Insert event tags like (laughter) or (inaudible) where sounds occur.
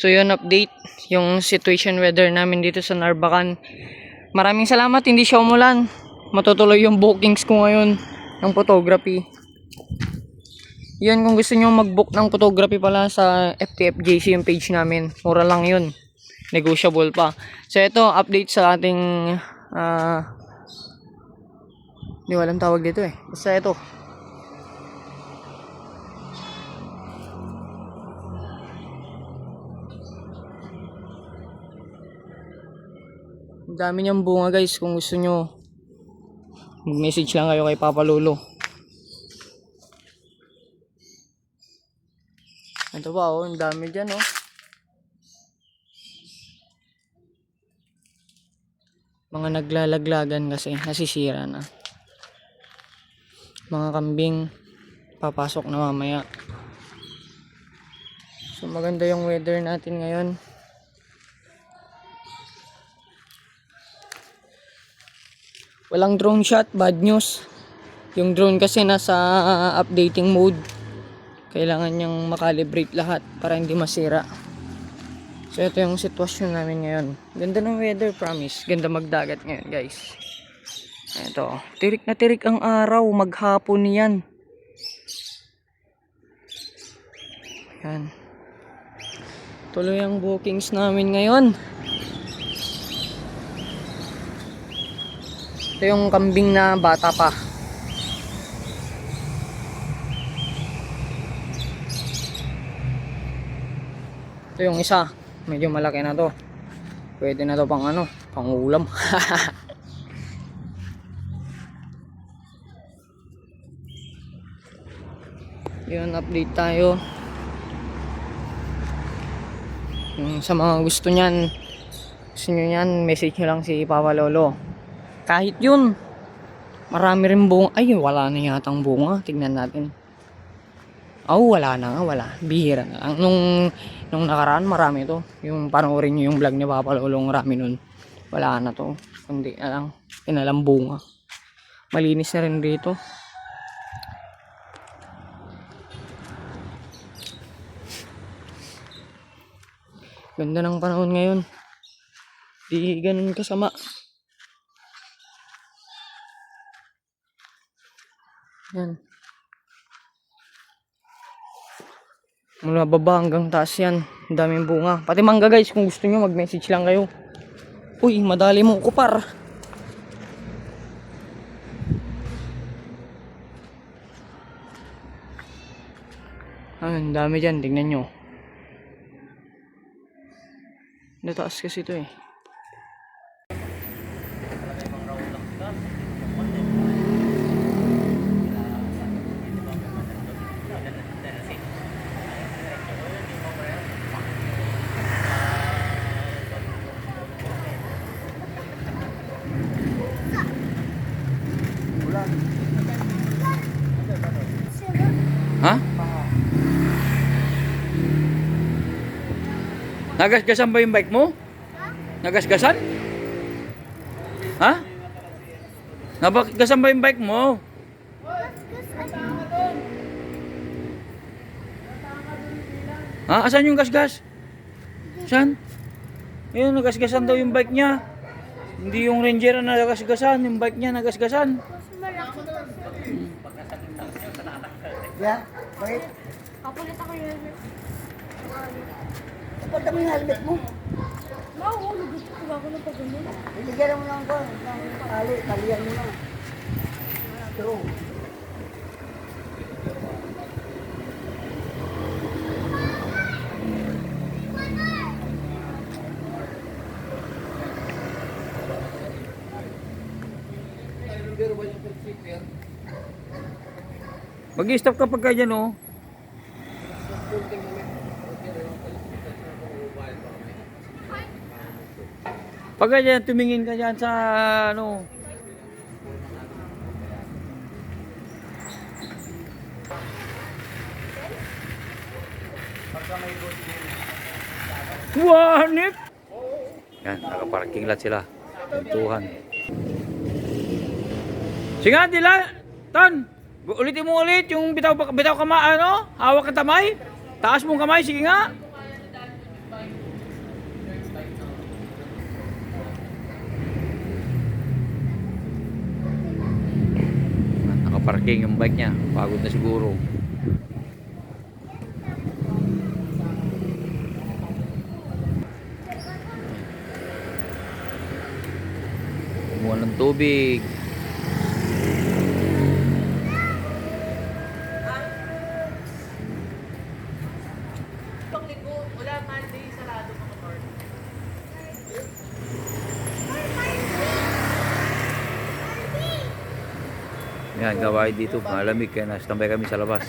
So yun update yung situation weather namin dito sa Narbacan. Maraming salamat hindi siya umulan. Matutuloy yung bookings ko ngayon ng photography. Yun kung gusto niyo mag-book ng photography pala sa FTFJC yung page namin. Mura lang yun. Negotiable pa. So ito update sa ating ah hindi ko alam tawag dito eh. Basta ito. Ang dami niyang bunga guys kung gusto nyo mag-message lang kayo kay Papa Lolo. Ito pa oh, ang dami dyan oh. Mga naglalaglagan kasi, nasisira na. Mga kambing, papasok na mamaya. So maganda yung weather natin ngayon. Walang drone shot, bad news. Yung drone kasi nasa updating mode. Kailangan niyang makalibrate lahat para hindi masira. So ito yung sitwasyon namin ngayon. Ganda ng weather, promise. Ganda magdagat ngayon, guys. Ito, tirik na tirik ang araw, maghapon yan. Yan. Tuloy ang bookings namin ngayon. Ito yung kambing na bata pa. Ito yung isa. Medyo malaki na to. Pwede na to pang ano, pang ulam. (laughs) Yun, update tayo. Yung sa mga gusto niyan, gusto nyo yan, message nyo lang si Papa Lolo. Kahit yun, marami rin bunga. Ay, wala na yatang bunga. Tignan natin. Oh, wala na nga, wala. Bihira na lang. Nung, nung nakaraan, marami to. Yung panoorin nyo yung vlog ni Papa Lolo, marami nun. Wala na to. Kundi na lang, pinalang bunga. Malinis na rin dito. Ganda ng panahon ngayon. Di ganun kasama. Yan. Mula baba hanggang taas yan. Daming bunga. Pati mangga guys, kung gusto nyo mag-message lang kayo. Uy, madali mo kupar. Ah, ang dami dyan. Tingnan nyo. Nataas kasi ito eh. Ha? Nagasgasan ba yung bike mo? Nagasgasan? Ha? Nagasgasan ba yung bike mo? Ha? Asan yung gasgas? Saan? Ayun, nagasgasan daw yung bike niya. Hindi yung ranger na nagasgasan, yung bike niya nagasgasan. Yeah, wait. Kapulit ako yun. Ipagda mo yung helmet mo. Mauulog gusto ko ako ng pagganyan. Iligyan mo lang ko. Tali, talian mo lang. True. Mag-stop ka pagka dyan, oh. Pagka dyan, tumingin ka dyan sa, ano, Wanip! Yan, nakaparking lot sila. Tentuhan. Sige Dila. Ton, Ulitin mo ulit yung bitaw, bitaw kama, ano? Hawak ang tamay? Taas mong kamay, sige nga. Nakaparking yung bike niya. Pagod na siguro. Kumuha ng tubig. Yan, gawain dito. Malamig kaya nastambay kami sa labas.